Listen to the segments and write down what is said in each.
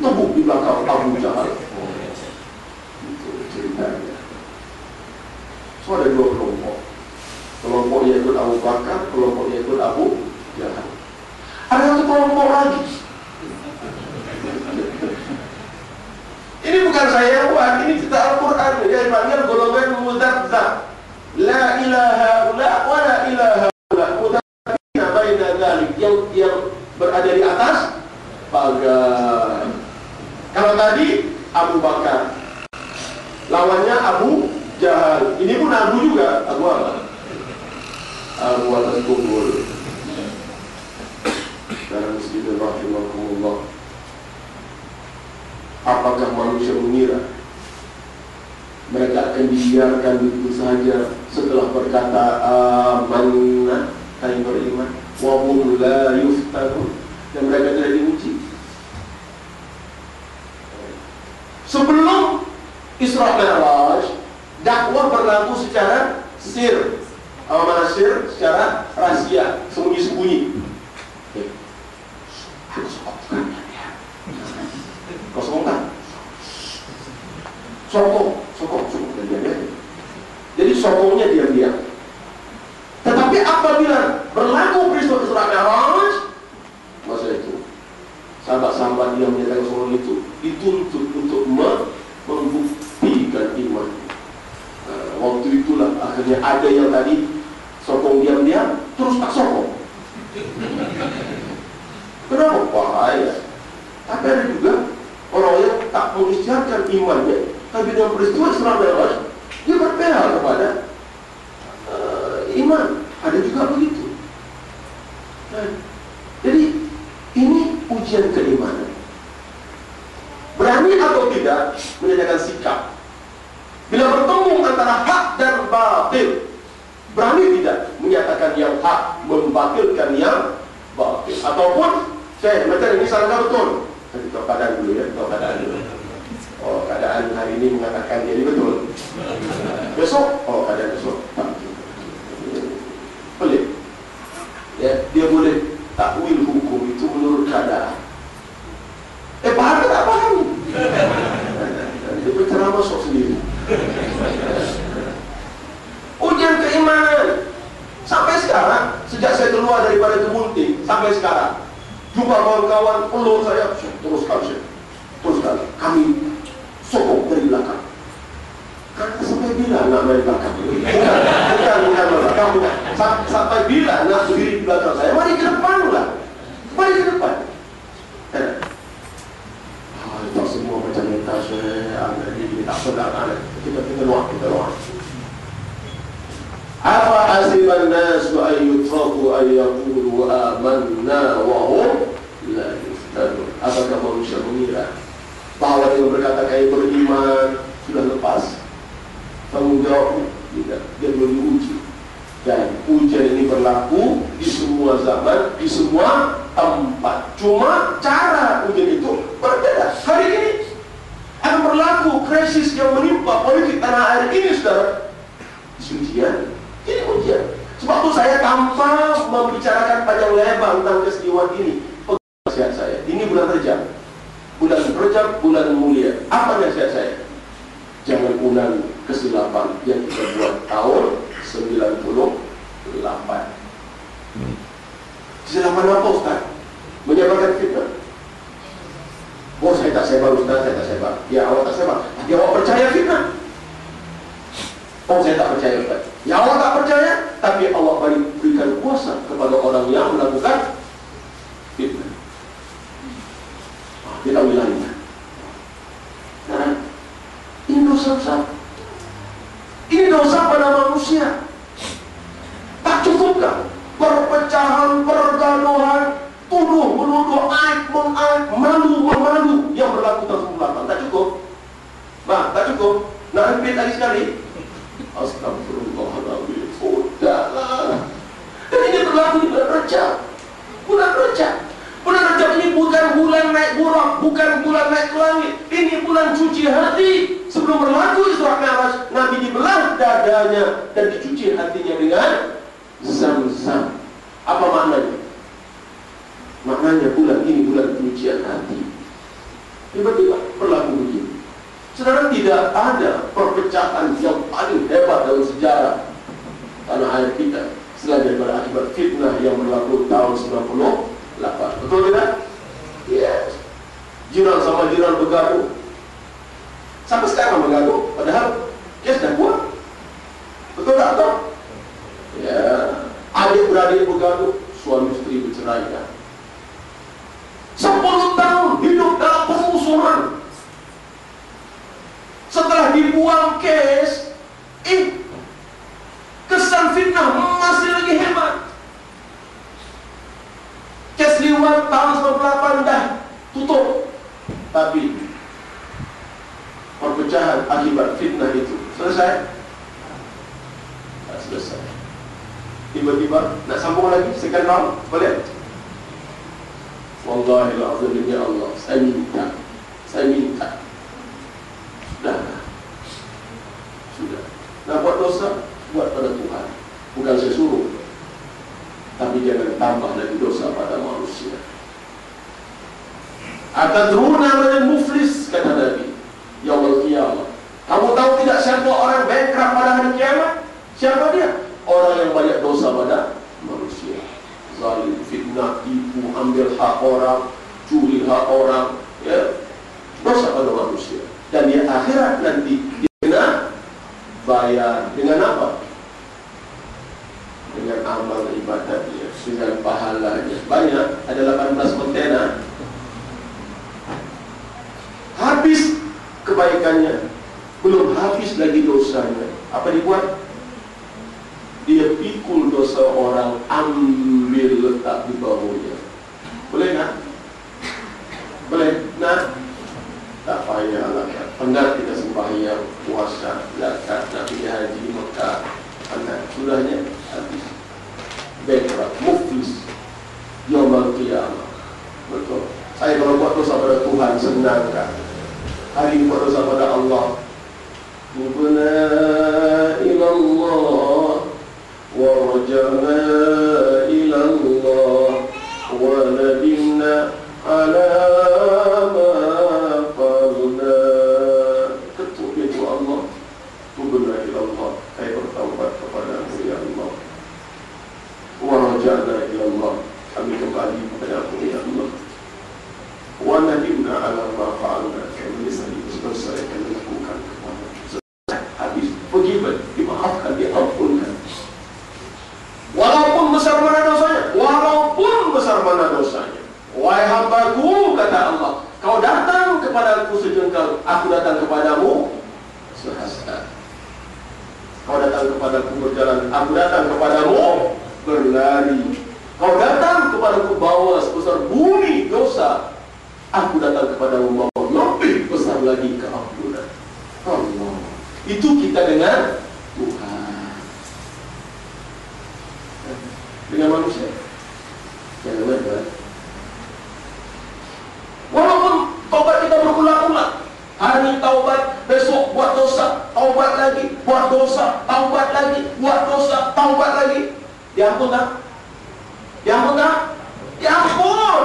ditebuk di belakang Abu Jahal. Itu ceritanya. So ada dua kelompok. Kelompok yang ikut Abu Bakar, kelompok yang ikut Abu Jahal. Ada satu kelompok lagi. Ini bukan saya yang buat, ini cerita Al-Quran. Dia dipanggil golongan mudadzab. La ilaha ula wa la ilaha ula. Mudadzabina baina dhalik. Yang, yang berada di atas pagar. Kalau tadi Abu Bakar. Lawannya Abu Jahal. Ini pun Abu juga. Abu apa? Abu atas kubur. Dalam masjid rahimahumullah. Apakah manusia mengira mereka akan dibiarkan begitu saja setelah berkata amanna kami beriman wa hum la yuftanun dan mereka tidak diuji sebelum Isra sir apa mana sir secara rahasia sembunyi-sembunyi kosong kan sokong akhirnya ada yang tadi sokong diam-diam terus tak sokong. Kenapa? Bahaya. Tapi ada juga orang yang tak mengisytiharkan imannya. Tapi dengan peristiwa Isra Mi'raj dia berpihak kepada uh, iman. Ada juga begitu. Nah, jadi ini ujian keimanan. Berani atau tidak menyatakan sikap membatilkan yang batil ataupun saya macam ini salah betul kita tahu keadaan dulu ya, tahu keadaan dulu. Oh, keadaan hari ini mengatakan jadi betul. Besok, oh keadaan besok. Boleh. Ya, dia boleh takwil Jumpa kawan-kawan pelur saya, teruskan saya, teruskan. Kami sokong dari belakang. Karena sampai bila nak main belakang? Bukan, bukan, bukan belakang, bukan. Sampai bila nak berdiri di belakang saya? Mari ke depan lah. Mari ke depan. Eh. Oh, tak semua macam minta saya, ada ini, tak sedar, kita kita luar, kita luar. Wa ayyutraku ayyakulu amanna wa hum la yuftanun. Apakah manusia mengira? Bahwa dia berkata kaya beriman sudah lepas. Tanggung jawab tidak. Dia belum diuji. Dan ujian ini berlaku di semua zaman di semua tempat. Cuma cara ujian itu berbeda. Hari ini akan berlaku krisis yang menimpa politik tanah air ini saudara. Ujian. Ini ujian. Sebab itu saya tanpa membicarakan panjang lebar tentang kesejuan ini. Nasihat saya, ini bulan Rejab. Bulan Rejab, bulan mulia. Apa nasihat saya? Jangan ulang kesilapan yang kita buat tahun 98. Kesilapan apa Ustaz? Menyebarkan fitnah. Oh saya tak sebar Ustaz, saya tak sebar. Ya awak tak sebar. Tapi awak percaya fitnah. Oh saya tak percaya Ustaz. Ya Allah tak percaya, tapi Allah berikan kuasa kepada orang yang melakukan fitnah. Kita wilayah. Nah, ini dosa besar. Ini dosa pada manusia. Tak cukupkah perpecahan, pergaduhan, tuduh, menuduh, aib, mengaib, malu, memalu yang berlaku tahun 98. Tak cukup. Bah, tak cukup. Nak repeat lagi sekali. Astagfirullahaladzim. Udahlah. Dan ini berlaku di bulan Rajab. Bulan Rajab. Bukan bulan naik burak, bukan bulan naik ke langit. Ini bulan cuci hati. Sebelum berlaku Isra Mi'raj, Nabi dibelah dadanya dan dicuci hatinya dengan zam-zam. Apa maknanya? Maknanya bulan ini bulan penyucian hati. Tiba-tiba berlaku begini. Saudara tidak ada perpecahan yang paling hebat dalam sejarah tanah air kita selain daripada akibat fitnah yang berlaku tahun 98. Betul tidak? Yes. Jiran sama jiran bergaduh. Sampai sekarang bergaduh, padahal selesai? Tak selesai. Tiba-tiba nak sambung lagi round, boleh? Wallahil ya Allah, saya minta, saya minta. Sudah, sudah. Nak buat dosa, buat pada Tuhan. Bukan saya suruh. Tapi jangan tambah lagi dosa pada manusia. Akan teruna menjadi muflis, kata Nabi. Ya Allah kiamat. Kamu tahu tidak siapa orang bankrupt pada hari kiamat? Siapa dia? Orang yang banyak dosa pada zalim, fitnah, tipu, ambil hak orang, curi hak orang, ya, dosa pada manusia. Dan di akhirat nanti dia kena bayar dengan apa? Dengan amal ibadahnya, dengan pahalanya. Banyak, ada 18 kontena. Habis kebaikannya, belum habis lagi dosanya. Apa dibuat? dia pikul dosa orang ambil letak di bawahnya boleh nak? boleh? nak? tak payah lah penat kita Allah Betul. Saya kalau buat dosa pada Tuhan Senangkan. Hari buat dosa pada Allah. Mubna ila Allah Wa rajana ila Allah Wa nabinna ala Allah forgiven. Dimaafkan diampunkan. Walaupun besar mana dosanya Walaupun besar mana dosanya. Wahai hambaku kata Allah Kau datang kepada aku sejengkal Aku datang kepadamu Sehasta Kau datang kepada aku berjalan Aku datang kepadamu Diampun tak? Diampun tak? Diampun.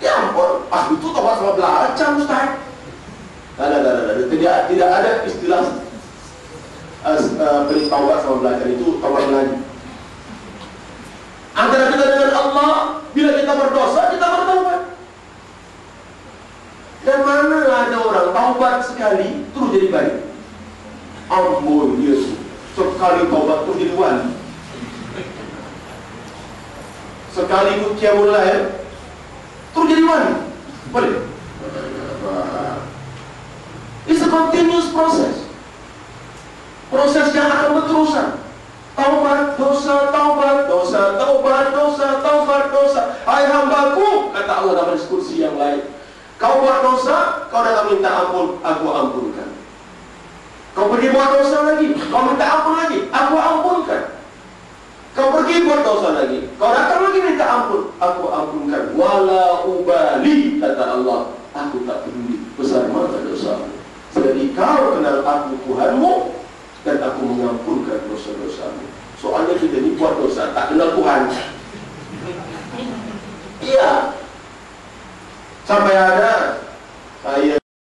Diampun. Pas itu taubat sama belajar Ustaz. Tidak, tidak, tidak, tidak, tidak ada istilah uh, uh, taubat sama belajar itu taubat lagi. Antara kita dengan Allah, bila kita berdosa, kita bertaubat. Dan mana ada orang taubat sekali, terus jadi baik. Ampun Yesus, sekali taubat terus jadi wali. Sekali ikut kiamul lahir, terus jadi wali. Boleh? It's a continuous process. Proses yang akan berterusan. Taubat, dosa, taubat, dosa, taubat, dosa, taubat, dosa. Hai hambaku, kata Allah dalam diskusi yang lain. Kau buat dosa, kau datang minta ampun, aku ampunkan. Kau pergi buat dosa lagi, kau minta ampun lagi, aku ampunkan. Kau pergi buat dosa lagi, kau datang lagi minta ampun, aku ampunkan. Wala ubali, kata Allah, aku tak peduli besar mana dosamu. Jadi kau kenal aku Tuhanmu, dan aku mengampunkan dosa-dosamu. Soalnya kita ini buat dosa, tak kenal Tuhan. Iya. Sampai ada